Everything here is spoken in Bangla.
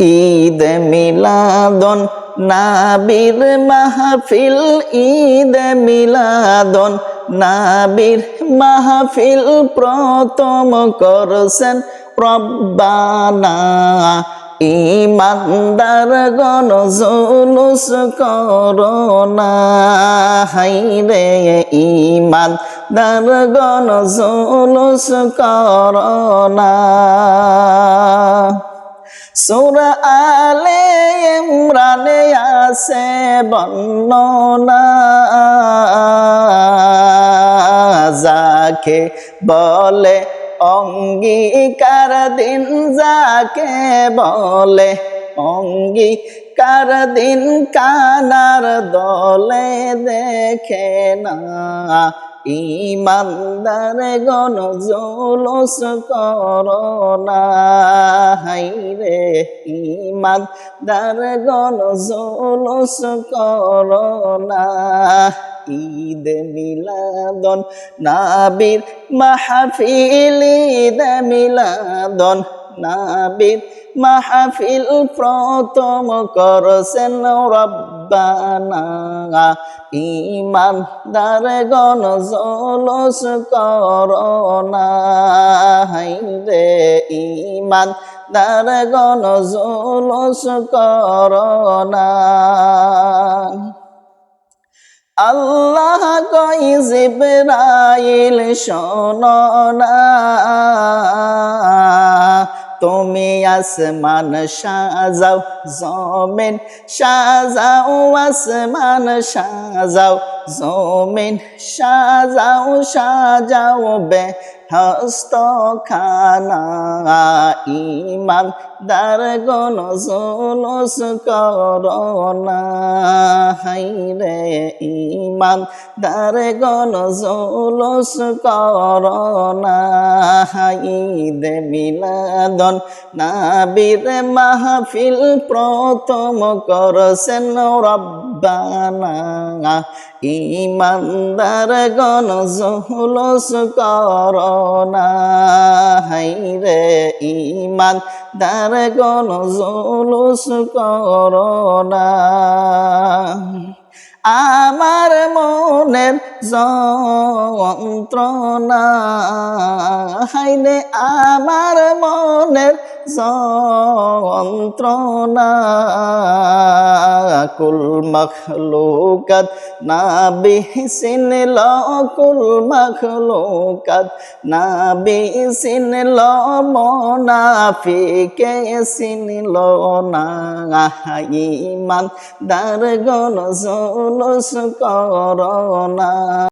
ঈদ মিলাদন, নাবির মাহফিল, ঈদ মিলাদন, নাবির মাহফিল প্রথম করছেন রব্বানা। ইমানদার গণ জুলুস করোনা। হাইরে ইমানদার গণ জুলুস করোনা। সুরা আলে ইমরানে আছে বর্ণনা। যাকে বলে অঙ্গীকার দিন, যাকে বলে অঙ্গীকার দিন, কানার দলে দেখে না। ইমানদার গণ জলস করোনা হাইরে ইমানদার গণ জলস করোনা ঈদ মিলাদন নাবির মাহফিল, ঈদ মিলাদন নাবির মাহফিল প্রথম করছেন রব্বানা। ইমানদার গণ জলস করোনা হাইরে ইমান দার গণ জলস আল্লাহ কই জিবরাইল শোনা তুমি আসমান সাজাও, জমিন সাজাও, আসমান সাজাও, জমিন সাজাও সাজাও বে হস্ত খানা ইমান দার গণ জলস করোনা হাইরে ইমান দার গণ জলস করোনা ঈদ মিলাদন। নাবির মাহফিল প্রথম করছেন রব্বানা। ইমানদার গণ জলস করোনা হাইরে ইমান দার গণ জলস আমার মনের যন্ত্রণা। হাইনে আমার মনের যন্ত্রণা কুল মখলুকাত না বিহসিনল কুল মখলুকাত না বিহসিনল মোনাফিকে সিনল না ইমান দার গণ জলস করোনা।